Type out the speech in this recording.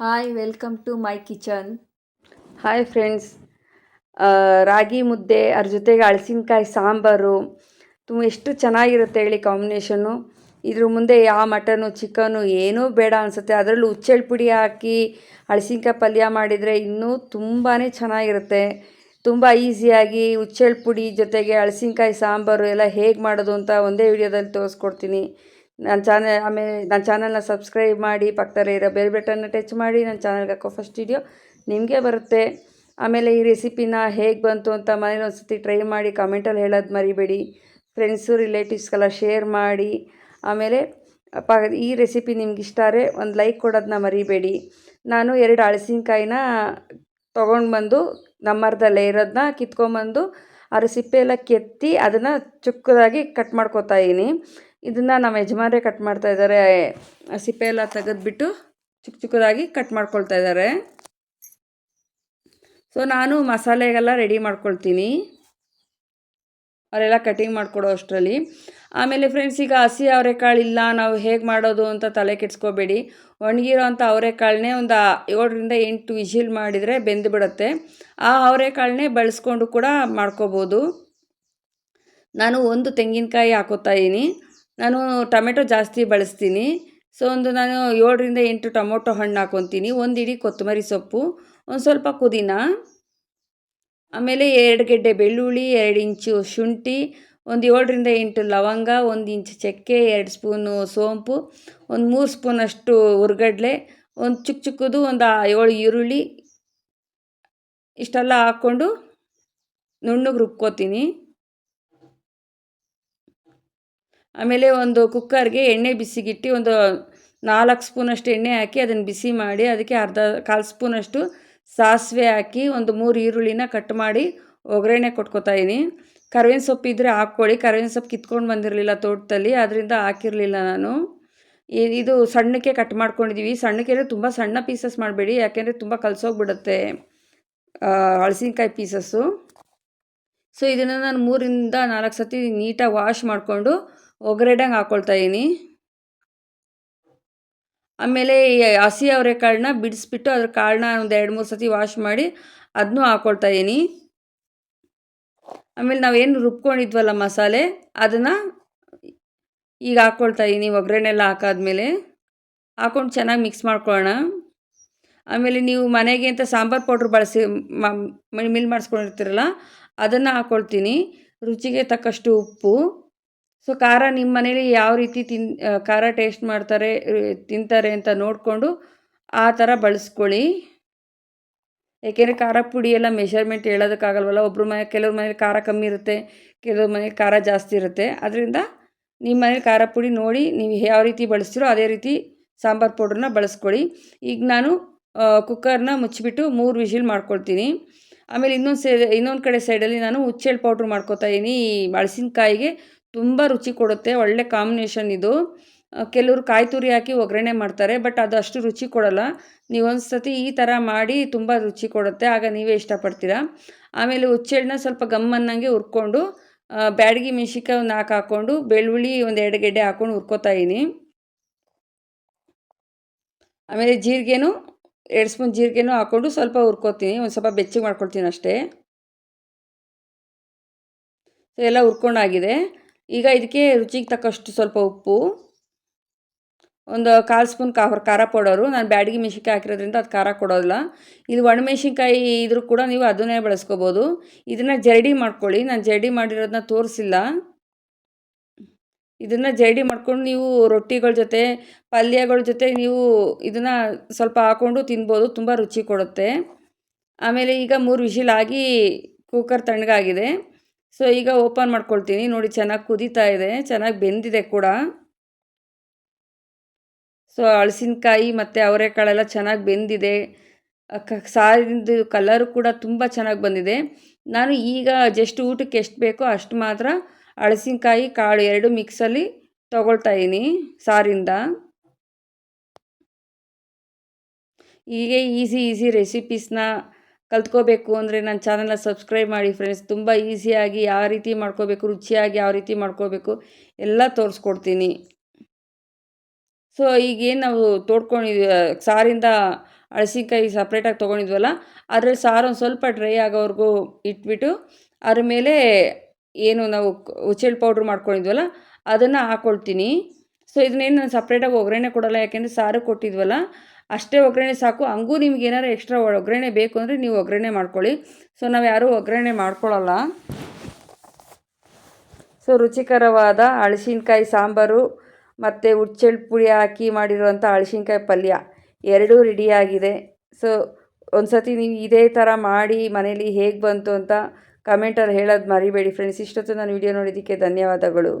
Hi welcome to my kitchen hi friends ragi mudde, ಅದ್ರ ಜೊತೆಗೆ ಹಳಸಿನ್ಕಾಯಿ ಸಾಂಬಾರು, ತುಂಬ ಎಷ್ಟು ಚೆನ್ನಾಗಿರುತ್ತೆ ಹೇಳಿ ಕಾಂಬಿನೇಷನ್ನು ಇದ್ರ ಮುಂದೆ ಯಾವ ಮಟನು ಚಿಕನು ಏನೂ ಬೇಡ ಅನಿಸುತ್ತೆ. ಅದರಲ್ಲೂ ಉಚ್ಚೆಳ್ ಪುಡಿ ಹಾಕಿ ಹಳಸಿನ್ಕಾಯಿ ಪಲ್ಯ ಮಾಡಿದರೆ ಇನ್ನೂ ತುಂಬಾ ಚೆನ್ನಾಗಿರುತ್ತೆ. ತುಂಬ ಈಸಿಯಾಗಿ ಹುಚ್ಚೆಳ್ಳು ಪುಡಿ ಜೊತೆಗೆ ಹಳಸಿನ್ಕಾಯಿ ಸಾಂಬಾರು ಎಲ್ಲ ಹೇಗೆ ಮಾಡೋದು ಅಂತ ಒಂದೇ ವಿಡಿಯೋದಲ್ಲಿ ತೋರಿಸ್ಕೊಡ್ತೀನಿ. ನನ್ನ ಚಾನಲ್ ಆಮೇಲೆ ನನ್ನ ಚಾನಲ್ನ ಸಬ್ಸ್ಕ್ರೈಬ್ ಮಾಡಿ, ಪಕ್ಕದಲ್ಲೇ ಇರೋ ಬೆಲ್ ಬಟನ್ನ ಟಚ್ ಮಾಡಿ, ನನ್ನ ಚಾನಲ್ಗೆ ಹಾಕೋ ಫಸ್ಟ್ ವಿಡಿಯೋ ನಿಮಗೆ ಬರುತ್ತೆ. ಆಮೇಲೆ ಈ ರೆಸಿಪಿನ ಹೇಗೆ ಬಂತು ಅಂತ ಮನೇಲಿ ಒಂದು ಸರ್ತಿ ಟ್ರೈ ಮಾಡಿ ಕಮೆಂಟಲ್ಲಿ ಹೇಳೋದು ಮರಿಬೇಡಿ. ಫ್ರೆಂಡ್ಸು ರಿಲೇಟಿವ್ಸ್ಗೆಲ್ಲ ಶೇರ್ ಮಾಡಿ. ಆಮೇಲೆ, ಪ, ಈ ರೆಸಿಪಿ ನಿಮ್ಗೆ ಆದರೆ ಒಂದು ಲೈಕ್ ಕೊಡೋದನ್ನ ಮರಿಬೇಡಿ. ನಾನು ಎರಡು ಹಳಸಿನಕಾಯಿನ ತೊಗೊಂಡು ಬಂದು ನಮ್ಮರ್ದಲ್ಲೇ ಇರೋದನ್ನ ಕಿತ್ಕೊಂಬಂದು ಅದ್ರ ಸಿಪ್ಪೆ ಎಲ್ಲ ಕೆತ್ತಿ ಅದನ್ನು ಚುಕ್ಕದಾಗಿ ಕಟ್ ಮಾಡ್ಕೊತಾ ಇದ್ದೀನಿ. ಇದನ್ನು ನಮ್ಮ ಯಜಮಾನರೇ ಕಟ್ ಮಾಡ್ತಾ ಇದ್ದಾರೆ ಸಿಪ್ಪೆ ಎಲ್ಲ ತೆಗೆದ್ಬಿಟ್ಟು ಚಿಕ್ಕ ಚಿಕ್ಕದಾಗಿ ಕಟ್ ಮಾಡ್ಕೊಳ್ತಾ ಇದ್ದಾರೆ ಸೊ ನಾನು ಮಸಾಲೆಗೆಲ್ಲ ರೆಡಿ ಮಾಡ್ಕೊಳ್ತೀನಿ. ಅವರೆಲ್ಲ ಕಟಿಂಗ್ ಮಾಡಿಕೊಡೋ ಅಷ್ಟರಲ್ಲಿ. ಆಮೇಲೆ ಫ್ರೆಂಡ್ಸ್ ಈಗ ಹಸಿ ಅವರೆಕಾಳು ಇಲ್ಲ, ನಾವು ಹೇಗೆ ಮಾಡೋದು ಅಂತ ತಲೆ ಕೆಡ್ಸ್ಕೋಬೇಡಿ. ಒಣಗಿರೋ ಅಂಥ ಅವರೆಕಾಳನ್ನೇ ಒಂದು ಏಳರಿಂದ ಎಂಟು ವಿಜಿಲ್ ಮಾಡಿದರೆ ಬೆಂದು ಬಿಡುತ್ತೆ. ಆ ಅವರೆಕಾಳನ್ನೇ ಬಳಸ್ಕೊಂಡು ಕೂಡ ಮಾಡ್ಕೋಬೋದು. ನಾನು ಒಂದು ತೆಂಗಿನಕಾಯಿ ಹಾಕೋತಾ ಇದ್ದೀನಿ. ನಾನು ಟೊಮೆಟೊ ಜಾಸ್ತಿ ಬಳಸ್ತೀನಿ. ಸೊ ಒಂದು ನಾನು ಏಳರಿಂದ ಎಂಟು ಟೊಮೊಟೊ ಹಣ್ಣು ಹಾಕ್ಕೊತೀನಿ ಒಂದು ಇಡೀ ಕೊತ್ತಂಬರಿ ಸೊಪ್ಪು, ಒಂದು ಸ್ವಲ್ಪ ಪುದೀನ, ಆಮೇಲೆ ಎರಡು ಗೆಡ್ಡೆ ಬೆಳ್ಳುಳ್ಳಿ, ಎರಡು ಇಂಚು ಶುಂಠಿ, ಒಂದು ಏಳರಿಂದ ಎಂಟು ಲವಂಗ, ಒಂದು ಇಂಚು ಚಕ್ಕೆ, ಎರಡು ಸ್ಪೂನು ಸೋಂಪು, ಒಂದು ಮೂರು ಸ್ಪೂನಷ್ಟು ಹುರ್ಗಡ್ಲೆ ಒಂದು ಚಿಕ್ಕ ಚಿಕ್ಕದು ಒಂದು ಏಳು ಈರುಳ್ಳಿ, ಇಷ್ಟೆಲ್ಲ ಹಾಕ್ಕೊಂಡು ನುಣ್ಣಗೆ ರುಬ್ಕೋತೀನಿ. ಆಮೇಲೆ ಒಂದು ಕುಕ್ಕರ್ಗೆ ಎಣ್ಣೆ ಬಿಸಿಗಿಟ್ಟು ಒಂದು ನಾಲ್ಕು ಸ್ಪೂನಷ್ಟು ಎಣ್ಣೆ ಹಾಕಿ ಅದನ್ನು ಬಿಸಿ ಮಾಡಿ ಅದಕ್ಕೆ ಅರ್ಧ ಕಾಲು ಸ್ಪೂನಷ್ಟು ಸಾಸಿವೆ ಹಾಕಿ ಒಂದು ಮೂರು ಈರುಳ್ಳಿನ ಕಟ್ ಮಾಡಿ ಒಗ್ಗರಣೆ ಕೊಟ್ಕೋತಾ ಇದ್ದೀನಿ. ಕರ್ಬೇವಿನ ಸೊಪ್ಪು ಇದ್ದರೆ ಹಾಕ್ಕೊಳ್ಳಿ. ಕರ್ಬೇವಿನ ಸೊಪ್ಪು ಕಿತ್ಕೊಂಡು ಬಂದಿರಲಿಲ್ಲ ತೋಟದಲ್ಲಿ ಅದರಿಂದ ಹಾಕಿರಲಿಲ್ಲ ನಾನು. ಇದು ಸಣ್ಣಕ್ಕೆ ಕಟ್ ಮಾಡ್ಕೊಂಡಿದ್ದೀವಿ ಸಣ್ಣಕ್ಕೆ ಅಂದರೆ ತುಂಬ ಸಣ್ಣ ಪೀಸಸ್ ಮಾಡಬೇಡಿ, ಯಾಕೆಂದರೆ ತುಂಬ ಕಲಸೋಗ್ಬಿಡುತ್ತೆ ಹಳಸಿನಕಾಯಿ ಪೀಸಸ್ಸು. ಸೊ, ಇದನ್ನು ನಾನು ಮೂರಿಂದ ನಾಲ್ಕು ಸತಿ ನೀಟಾಗಿ ವಾಶ್ ಮಾಡಿಕೊಂಡು ಒಗ್ಗರಣೆಗೆ ಹಾಕ್ಕೊಳ್ತಾ ಇದ್ದೀನಿ ಆಮೇಲೆ ಈ ಹಸಿ ಅವರೆಕಾಳನ್ನ ಬಿಡಿಸ್ಬಿಟ್ಟು ಅದ್ರ ಕಾಳನ್ನ ಒಂದು ಎರಡು ಮೂರು ಸತಿ ವಾಶ್ ಮಾಡಿ ಅದನ್ನೂ ಹಾಕ್ಕೊಳ್ತಾ ಇದ್ದೀನಿ ಆಮೇಲೆ ನಾವೇನು ರುಬ್ಕೊಂಡಿದ್ವಲ್ಲ ಮಸಾಲೆ, ಅದನ್ನು ಈಗ ಹಾಕ್ಕೊಳ್ತಾ ಇದ್ದೀನಿ ಒಗ್ಗರಣೆ ಎಲ್ಲ ಹಾಕಾದ್ಮೇಲೆ. ಹಾಕ್ಕೊಂಡು ಚೆನ್ನಾಗಿ ಮಿಕ್ಸ್ ಮಾಡ್ಕೊಳ್ಳೋಣ. ಆಮೇಲೆ ನೀವು ಮನೆಗೆ ಅಂತ ಸಾಂಬಾರು ಪೌಡ್ರ್ ಬಳಸಿ ಮಿಲ್ ಮಾಡಿಸ್ಕೊಂಡಿರ್ತೀರಲ್ಲ, ಅದನ್ನು ಹಾಕ್ಕೊಳ್ತೀನಿ ರುಚಿಗೆ ತಕ್ಕಷ್ಟು ಉಪ್ಪು. ಸೊ ಖಾರ ನಿಮ್ಮ ಮನೇಲಿ ಯಾವ ರೀತಿ ತಿನ್ ಖಾರ ಟೇಸ್ಟ್ ಮಾಡ್ತಾರೆ ತಿಂತಾರೆ ಅಂತ ನೋಡಿಕೊಂಡು ಆ ಥರ ಬಳಸ್ಕೊಳ್ಳಿ. ಏಕೆಂದರೆ ಖಾರ ಪುಡಿ ಎಲ್ಲ ಮೆಷರ್ಮೆಂಟ್ ಹೇಳೋದಕ್ಕಾಗಲ್ವಲ್ಲ ಒಬ್ಬರು ಮನೆ, ಕೆಲವ್ರ ಮನೇಲಿ ಖಾರ ಕಮ್ಮಿ ಇರುತ್ತೆ, ಕೆಲವ್ರ ಮನೇಲಿ ಖಾರ ಜಾಸ್ತಿ ಇರುತ್ತೆ. ಅದರಿಂದ ನಿಮ್ಮ ಮನೇಲಿ ಖಾರ ಪುಡಿ ನೋಡಿ ನೀವು ಯಾವ ರೀತಿ ಬಳಸ್ತೀರೋ ಅದೇ ರೀತಿ ಸಾಂಬಾರು ಪೌಡ್ರನ್ನ ಬಳಸ್ಕೊಳ್ಳಿ. ಈಗ ನಾನು ಕುಕ್ಕರ್ನ ಮುಚ್ಚಿಬಿಟ್ಟು ಮೂರು ವಿಷಿಲ್ ಮಾಡ್ಕೊಳ್ತೀನಿ. ಆಮೇಲೆ ಇನ್ನೊಂದು ಸೈಡ್, ಇನ್ನೊಂದು ಕಡೆ ಸೈಡಲ್ಲಿ ನಾನು ಹುಚ್ಚೆಳ್ಳು ಪೌಡ್ರ್ ಮಾಡ್ಕೊತಾ ಇದ್ದೀನಿ ಈ ಮೆಣಸಿನ್ಕಾಯಿಗೆ ತುಂಬ ರುಚಿ ಕೊಡುತ್ತೆ, ಒಳ್ಳೆ ಕಾಂಬಿನೇಷನ್ ಇದು. ಕೆಲವರು ಕಾಯಿ ತುರಿ ಹಾಕಿ ಒಗ್ಗರಣೆ ಮಾಡ್ತಾರೆ ಬಟ್ ಅದು ಅಷ್ಟು ರುಚಿ ಕೊಡೋಲ್ಲ. ನೀವು ಒಂದು ಸತಿ ಈ ಥರ ಮಾಡಿ ತುಂಬ ರುಚಿ ಕೊಡುತ್ತೆ, ಆಗ ನೀವೇ ಇಷ್ಟಪಡ್ತೀರಾ. ಆಮೇಲೆ ಹುಚ್ಚೆಳ್ಳನ್ನ ಸ್ವಲ್ಪ ಗಮ್ಮನ್ನಂಗೆ ಹುರ್ಕೊಂಡು ಬ್ಯಾಡಗಿ ಮೆಣ್ಸಿನ್ಕಾಯಿ ಒಂದು ನಾಲ್ಕು ಹಾಕ್ಕೊಂಡು ಬೆಳ್ಳುಳ್ಳಿ ಒಂದು ಎರಡು ಗೆಡ್ಡೆ ಹಾಕ್ಕೊಂಡು ಹುರ್ಕೋತಾ ಇದ್ದೀನಿ ಆಮೇಲೆ ಜೀರಿಗೆನೂ, ಎರಡು ಸ್ಪೂನ್ ಜೀರಿಗೆನೂ ಹಾಕ್ಕೊಂಡು ಸ್ವಲ್ಪ ಹುರ್ಕೋತೀನಿ, ಒಂದು ಸ್ವಲ್ಪ ಬೆಚ್ಚಗೆ ಮಾಡ್ಕೊಳ್ತೀನಿ ಅಷ್ಟೇ. ಎಲ್ಲ ಹುರ್ಕೊಂಡಾಗಿದೆ ಈಗ ಇದಕ್ಕೆ ರುಚಿಗೆ ತಕ್ಕಷ್ಟು ಸ್ವಲ್ಪ ಉಪ್ಪು, ಒಂದು ಕಾಲು ಸ್ಪೂನ್ ಖಾರ ಖಾರ ಪೌಡರು. ನಾನು ಬ್ಯಾಡಗಿ ಮೆಣಸಿನ್ಕಾಯಿ ಹಾಕಿರೋದ್ರಿಂದ ಅದು ಖಾರ ಕೊಡೋದಿಲ್ಲ. ಇದು ಒಣಮೆಣ್ಸಿನ್ಕಾಯಿ ಇದ್ರೂ ಕೂಡ ನೀವು ಅದನ್ನೇ ಬಳಸ್ಕೋಬೋದು. ಇದನ್ನು ಜರಡಿ ಮಾಡ್ಕೊಳ್ಳಿ. ನಾನು ಜರಡಿ ಮಾಡಿರೋದನ್ನ ತೋರಿಸಿಲ್ಲ. ಇದನ್ನು ಜರಡಿ ಮಾಡ್ಕೊಂಡು ನೀವು ರೊಟ್ಟಿಗಳ ಜೊತೆ, ಪಲ್ಯಗಳ ಜೊತೆ ನೀವು ಇದನ್ನು ಸ್ವಲ್ಪ ಹಾಕ್ಕೊಂಡು ತಿನ್ಬೋದು. ತುಂಬ ರುಚಿ ಕೊಡುತ್ತೆ. ಆಮೇಲೆ ಈಗ ಮೂರು ವಿಶಿಲಾಗಿ ಕುಕ್ಕರ್ ತಣ್ಣಗಾಗಿದೆ. ಸೊ ಈಗ ಓಪನ್ ಮಾಡ್ಕೊಳ್ತೀನಿ. ನೋಡಿ, ಚೆನ್ನಾಗಿ ಕುದೀತಾ ಇದೆ. ಚೆನ್ನಾಗಿ ಬೆಂದಿದೆ ಕೂಡ. ಸೊ ಹಳಸಿನ್ಕಾಯಿ ಮತ್ತು ಅವರೆಕಾಳೆಲ್ಲ ಚೆನ್ನಾಗಿ ಬೆಂದಿದೆ. ಕ ಸಾರಿಂದು ಕಲರು ಕೂಡ ತುಂಬ ಚೆನ್ನಾಗಿ ಬಂದಿದೆ. ನಾನು ಈಗ ಜಸ್ಟ್ ಊಟಕ್ಕೆ ಎಷ್ಟು ಬೇಕೋ ಅಷ್ಟು ಮಾತ್ರ ಹಳಸಿನ್ಕಾಯಿ, ಕಾಳು ಎರಡು ಮಿಕ್ಸಲ್ಲಿ ತೊಗೊಳ್ತಾ ಇದ್ದೀನಿ ಸಾರಿಂದ. ಹೀಗೆ ಈಸಿ ಈಸಿ ರೆಸಿಪೀಸ್ನ ಕಲ್ತ್ಕೋಬೇಕು ಅಂದರೆ ನನ್ನ ಚಾನಲ್ನ ಸಬ್ಸ್ಕ್ರೈಬ್ ಮಾಡಿ ಫ್ರೆಂಡ್ಸ್ ತುಂಬ ಈಸಿಯಾಗಿ ಯಾವ ರೀತಿ ಮಾಡ್ಕೋಬೇಕು, ರುಚಿಯಾಗಿ ಯಾವ ರೀತಿ ಮಾಡ್ಕೋಬೇಕು. ಎಲ್ಲ ತೋರಿಸ್ಕೊಡ್ತೀನಿ. ಸೊ ಈಗೇನು ನಾವು ತೋಡ್ಕೊಂಡಿದ್ವಿ ಸಾರಿಂದ ಹಳಸಿನ್ಕಾಯಿ ಸಪ್ರೇಟಾಗಿ ತೊಗೊಂಡಿದ್ವಲ್ಲ, ಅದರಲ್ಲಿ ಸಾರು ಒಂದು ಸ್ವಲ್ಪ ಡ್ರೈ ಆಗೋವರೆಗೂ ಇಟ್ಬಿಟ್ಟು, ಅದ್ರ ಮೇಲೆ ಏನು ನಾವು ಉಚ್ಚೆಳ್ಳಿ ಪೌಡ್ರ್ ಮಾಡ್ಕೊಂಡಿದ್ವಲ್ಲ, ಅದನ್ನು ಹಾಕ್ಕೊಳ್ತೀನಿ ಸೊ ಇದನ್ನೇನು ನಾನು ಸಪ್ರೇಟಾಗಿ ಒಗ್ಗರಣೆ ಕೊಡೋಲ್ಲ, ಯಾಕೆಂದರೆ ಸಾರು ಕೊಟ್ಟಿದ್ವಲ್ಲ ಅಷ್ಟೇ ಒಗ್ಗರಣೆ ಸಾಕು. ಹಂಗೂ ನಿಮ್ಗೆ ಏನಾರು ಎಕ್ಸ್ಟ್ರಾ ಒಗ್ಗರಣೆ ಬೇಕು ಅಂದರೆ ನೀವು ಒಗ್ಗರಣೆ ಮಾಡ್ಕೊಳ್ಳಿ. ಸೊ ನಾವು ಯಾರೂ ಒಗ್ಗರಣೆ ಮಾಡ್ಕೊಳ್ಳಲ್ಲ ಸೊ ರುಚಿಕರವಾದ ಹಳಸಿನ್ಕಾಯಿ ಸಾಂಬಾರು ಮತ್ತು ಹುಚ್ಚೆಳ್ಳು ಪುಡಿ ಹಾಕಿ ಮಾಡಿರುವಂಥ ಹಳಸಿನ್ಕಾಯಿ ಪಲ್ಯ ಎರಡೂ ರೆಡಿಯಾಗಿದೆ ಸೊ ಒಂದು ಸತಿ ನೀವು ಇದೇ ಥರ ಮಾಡಿ ಮನೇಲಿ ಹೇಗೆ ಬಂತು ಅಂತ ಕಮೆಂಟಲ್ಲಿ ಹೇಳೋದು ಮರಿಬೇಡಿ ಫ್ರೆಂಡ್ಸ್ ಇಷ್ಟೊತ್ತು ನಾನು ವಿಡಿಯೋ ನೋಡಿದ್ದಕ್ಕೆ ಧನ್ಯವಾದಗಳು.